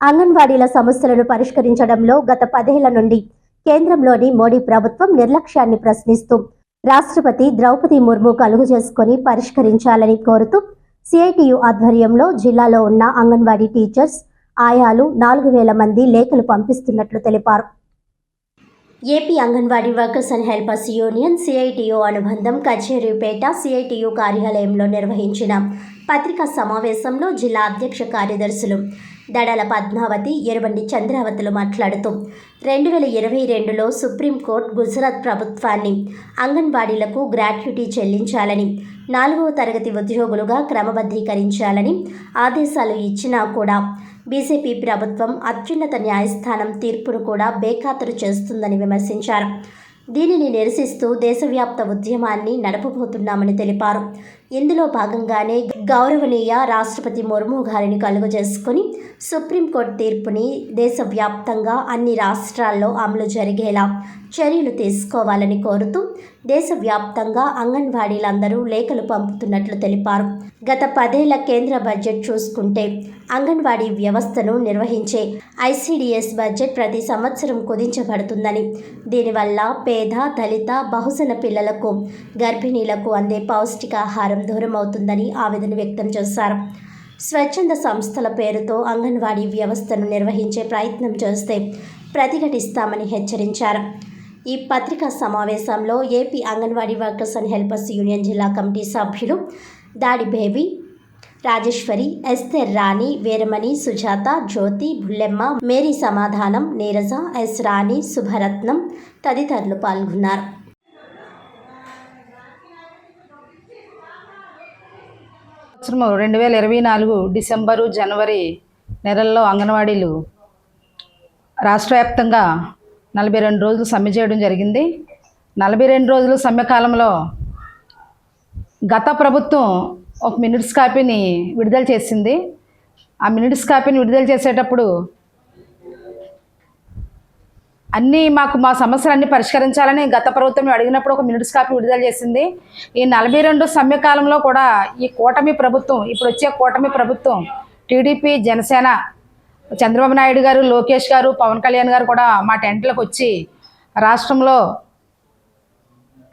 అంగన్వాడీల సమస్యలను పరిష్కరించడంలో గత పదేళ్ళ నుండి కేంద్రంలోని మోడీ ప్రభుత్వం నిర్లక్ష్యాన్ని ప్రశ్నిస్తూ రాష్ట్రపతి ద్రౌపది ముర్ము కలుగు చేసుకుని పరిష్కరించాలని కోరుతూ సిఐటియు ఆధ్వర్యంలో జిల్లాలో ఉన్న అంగన్వాడీ టీచర్స్ ఆయాలు నాలుగు వేల మంది లేఖలు పంపిస్తున్నట్లు తెలిపారు. AP anganwadi workers and helpers union CITU అనుబంధం కచేరీపేట సిఐటియు కార్యాలయంలో నిర్వహించిన పత్రికా సమావేశంలో జిల్లా అధ్యక్ష కార్యదర్శులు దడల పద్మావతి ఎరుబండి చంద్రావతులు మాట్లాడుతూ రెండు వేల ఇరవై రెండులో సుప్రీంకోర్టు గుజరాత్ ప్రభుత్వాన్ని అంగన్వాడీలకు గ్రాట్యుటీ చెల్లించాలని నాలుగవ తరగతి ఉద్యోగులుగా క్రమబద్ధీకరించాలని ఆదేశాలు ఇచ్చినా కూడా బీజేపీ ప్రభుత్వం అత్యున్నత న్యాయస్థానం తీర్పును కూడా బేఖాతరు చేస్తుందని విమర్శించారు. దీనిని నిరసిస్తూ దేశవ్యాప్త ఉద్యమాన్ని నడపబోతున్నామని తెలిపారు. ఇందులో భాగంగానే గౌరవనీయ రాష్ట్రపతి ముర్ము గారిని కలుగజేసుకుని సుప్రీంకోర్టు తీర్పుని దేశవ్యాప్తంగా అన్ని రాష్ట్రాల్లో అమలు జరిగేలా చర్యలు తీసుకోవాలని కోరుతూ దేశవ్యాప్తంగా అంగన్వాడీలందరూ లేఖలు పంపుతున్నట్లు తెలిపారు. గత పదేళ్ళ కేంద్ర బడ్జెట్ చూసుకుంటే అంగన్వాడీ వ్యవస్థను నిర్వహించే ఐసిడిఎస్ బడ్జెట్ ప్రతి సంవత్సరం కుదించబడుతుందని. దీనివల్ల పేద దళిత బహుజన పిల్లలకు గర్భిణీలకు అందే పౌష్టికాహారం దూరం అవుతుందని ఆవేదన వ్యక్తం చేశారు. స్వచ్ఛంద సంస్థల పేరుతో అంగన్వాడీ వ్యవస్థను నిర్వహించే ప్రయత్నం చేస్తే ప్రతిఘటిస్తామని హెచ్చరించారు. ఈ పత్రికా సమావేశంలో AP anganwadi workers and helpers union జిల్లా కమిటీ సభ్యులు దాడి బేబీ రాజేశ్వరి ఎస్తెర్ రాణి వీరమణి సుజాత జ్యోతి బుల్లెమ్మ మేరీ సమాధానం నీరజ ఎస్ రాణి శుభరత్నం తదితరులు పాల్గొన్నారు. రెండు వేల ఇరవై నాలుగు డిసెంబరు జనవరి నెలల్లో అంగన్వాడీలు రాష్ట్ర వ్యాప్తంగా నలభై రెండు రోజులు సమ్మె చేయడం జరిగింది. నలభై రెండు రోజులు సమ్మె కాలంలో గత ప్రభుత్వం ఒక మినిట్స్ కాపీని విడుదల చేసింది. ఆ మినిట్స్ కాపీని విడుదల చేసేటప్పుడు అన్నీ మాకు మా సమస్యలన్నీ పరిష్కరించాలని గత ప్రభుత్వం అడిగినప్పుడు ఒక మినిట్స్ కాపీ విడుదల చేసింది. ఈ నలభై రెండు సమ్మె కాలంలో కూడా ఈ కూటమి ప్రభుత్వం ఇప్పుడు వచ్చే కూటమి ప్రభుత్వం టీడీపీ జనసేన చంద్రబాబు నాయుడు గారు లోకేష్ గారు పవన్ కళ్యాణ్ గారు కూడా మా టెంట్లకు వచ్చి రాష్ట్రంలో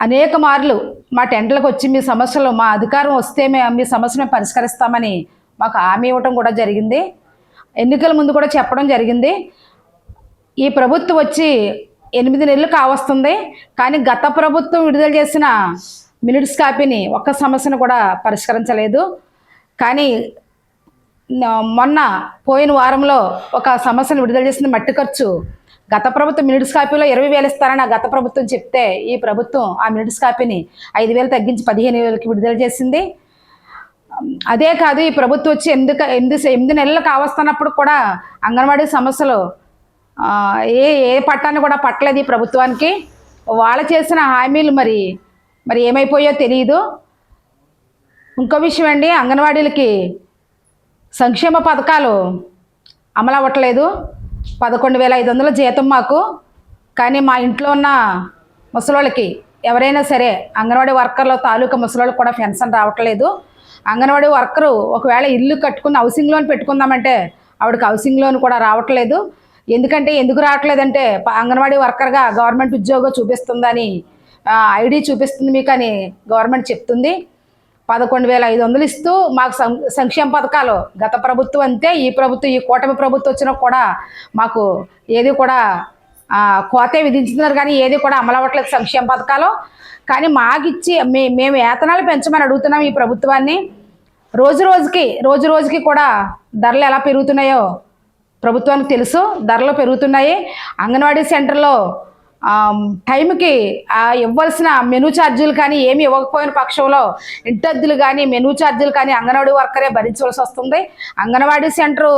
అనేక మార్లు మా టెంట్లకు వచ్చి మీ సమస్యలు మా అధికారం వస్తే మేము మీ సమస్య మేము పరిష్కరిస్తామని మాకు హామీ ఇవ్వటం కూడా జరిగింది. ఎన్నికల ముందు కూడా చెప్పడం జరిగింది. ఈ ప్రభుత్వం వచ్చి ఎనిమిది నెలలు కావస్తుంది. కానీ గత ప్రభుత్వం విడుదల చేసిన మినిట్స్ కాపీని ఒక్క సమస్యను కూడా పరిష్కరించలేదు. కానీ మొన్న పోయిన వారంలో ఒక సమస్యను విడుదల చేసిన మట్టి ఖర్చు. గత ప్రభుత్వం మినిట్స్ కాపీలో ఇరవై వేలు ఇస్తారని గత ప్రభుత్వం చెప్తే ఈ ప్రభుత్వం ఆ మినిట్స్ కాపీని ఐదు వేలు తగ్గించి పదిహేను వేలకి విడుదల చేసింది. అదే కాదు ఈ ప్రభుత్వం వచ్చి ఎందుకు ఎనిమిది ఎనిమిది నెలలు కావస్తున్నప్పుడు కూడా అంగన్వాడీ సమస్యలు ఏ ఏ పట్టాన్ని కూడా పట్టలేదు ఈ ప్రభుత్వానికి. వాళ్ళు చేసిన హామీలు మరి మరి ఏమైపోయో తెలియదు ఇంకో విషయం అండి అంగన్వాడీలకి సంక్షేమ పథకాలు అమలు అవ్వట్లేదు పదకొండు వేల ఐదు వందల జీతం మాకు. కానీ మా ఇంట్లో ఉన్న ముసలోళ్ళకి ఎవరైనా సరే అంగన్వాడీ వర్కర్లు తాలూకా ముసలోళ్ళకి కూడా పెన్షన్ రావట్లేదు. అంగన్వాడీ వర్కరు ఒకవేళ ఇల్లు కట్టుకుని హౌసింగ్ లోన్ పెట్టుకుందామంటే ఆవిడకి హౌసింగ్ లోన్ కూడా రావట్లేదు. ఎందుకంటే ఎందుకు రావట్లేదంటే ప- అంగన్వాడీ వర్కర్గా గవర్నమెంట్ ఉద్యోగం చూపిస్తుందని ఐడి చూపిస్తుంది మీకు అని గవర్నమెంట్ చెప్తుంది. పదకొండు వేల ఐదు వందలు ఇస్తూ మాకు సం సంక్షేమ పథకాలు గత ప్రభుత్వం అంతే ఈ ప్రభుత్వం ఈ కూటమి ప్రభుత్వం వచ్చినా కూడా మాకు ఏది కూడా కోతే విధించుతున్నారు కానీ ఏది కూడా అమలు అవ్వట్లేదు సంక్షేమ పథకాలు. కానీ మాకిచ్చి మే మేము వేతనాలు పెంచమని అడుగుతున్నాం ఈ ప్రభుత్వాన్ని. రోజు రోజుకి రోజు రోజుకి కూడా ధరలు ఎలా పెరుగుతున్నాయో ప్రభుత్వానికి తెలుసు ధరలు పెరుగుతున్నాయి. అంగన్వాడీ సెంటర్లో టైంకి ఇవ్వాల్సిన మెనూ ఛార్జీలు కానీ ఏమి ఇవ్వకపోయిన పక్షంలో ఇంటద్దులు కానీ మెనూ ఛార్జీలు కానీ అంగన్వాడీ వర్కరే భరించవలసి వస్తుంది. అంగన్వాడీ సెంటరు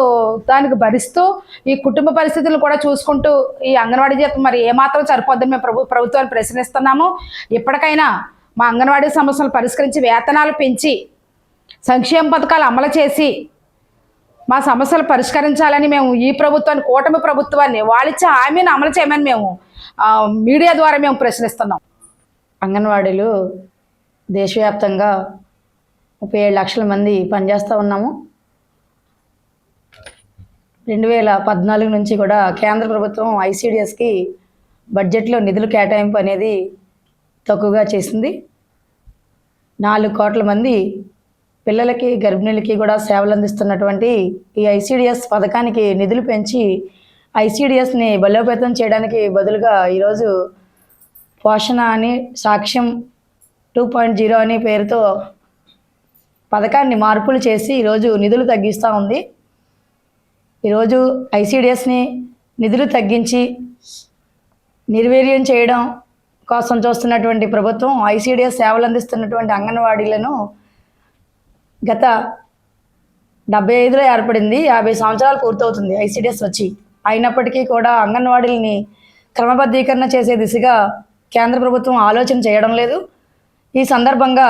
దానికి భరిస్తూ ఈ కుటుంబ పరిస్థితులు కూడా చూసుకుంటూ ఈ అంగన్వాడీ జీతం మరి ఏమాత్రం సరిపోద్దని మేము ప్రభు ప్రభుత్వాన్ని ప్రశ్నిస్తున్నాము. ఇప్పటికైనా మా అంగన్వాడీ సమస్యలు పరిష్కరించి వేతనాలు పెంచి సంక్షేమ పథకాలు అమలు చేసి మా సమస్యలు పరిష్కరించాలని మేము ఈ ప్రభుత్వాన్ని కూటమి ప్రభుత్వాన్ని వాళ్ళిచ్చే హామీని అమలు చేయమని మేము మీడియా ద్వారా మేము ప్రశ్నిస్తున్నాం. అంగన్వాడీలు దేశవ్యాప్తంగా ముప్పై ఏడు లక్షల మంది పనిచేస్తూ ఉన్నాము. రెండు వేల పద్నాలుగు నుంచి కూడా కేంద్ర ప్రభుత్వం ఐసీడిఎస్కి బడ్జెట్లో నిధులు కేటాయింపు అనేది తక్కువగా చేసింది. నాలుగు కోట్ల మంది పిల్లలకి గర్భిణీలకి కూడా సేవలు అందిస్తున్నటువంటి ఈ ఐసీడిఎస్ పథకానికి నిధులు పెంచి ఐసీడిఎస్ని బలోపేతం చేయడానికి బదులుగా ఈరోజు పోషణ అని సాక్ష్యం టూ పాయింట్ జీరో అనే పేరుతో పథకాన్ని మార్పులు చేసి ఈరోజు నిధులు తగ్గిస్తూ ఉంది. ఈరోజు ఐసీడిఎస్ని నిధులు తగ్గించి నిర్వీర్యం చేయడం కోసం చూస్తున్నటువంటి ప్రభుత్వం ఐసీడిఎస్ సేవలు అందిస్తున్నటువంటి అంగన్వాడీలను గత డెబ్బై ఐదులో ఏర్పడింది యాభై సంవత్సరాలు పూర్తవుతుంది ఐసీడిఎస్ వచ్చి. అయినప్పటికీ కూడా అంగన్వాడీలని క్రమబద్ధీకరణ చేసే దిశగా కేంద్ర ప్రభుత్వం ఆలోచన చేయడం లేదు. ఈ సందర్భంగా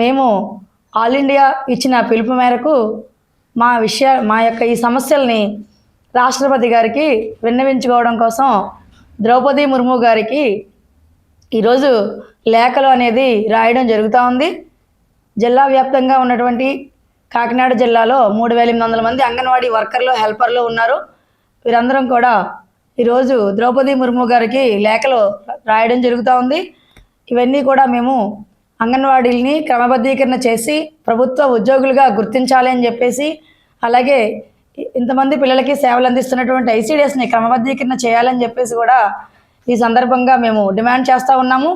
మేము ఆల్ ఇండియా ఇచ్చిన పిలుపు మేరకు మా విషయ మా యొక్క ఈ సమస్యల్ని రాష్ట్రపతి గారికి విన్నవించుకోవడం కోసం ద్రౌపది ముర్ము గారికి ఈరోజు లేఖలు అనేది రాయడం జరుగుతూ ఉంది. జిల్లా వ్యాప్తంగా ఉన్నటువంటి కాకినాడ జిల్లాలో మూడు వేల ఎనిమిది వందల మంది అంగన్వాడీ వర్కర్లు హెల్పర్లు ఉన్నారు. వీరందరం కూడా ఈరోజు ద్రౌపది ముర్ము గారికి లేఖలు రాయడం జరుగుతూ ఉంది. ఇవన్నీ కూడా మేము అంగన్వాడీలని క్రమబద్ధీకరణ చేసి ప్రభుత్వ ఉద్యోగులుగా గుర్తించాలి అని చెప్పేసి అలాగే ఇంతమంది పిల్లలకి సేవలు అందిస్తున్నటువంటి ఐసీడిఎస్ని క్రమబద్ధీకరణ చేయాలని చెప్పేసి కూడా ఈ సందర్భంగా మేము డిమాండ్ చేస్తూ ఉన్నాము.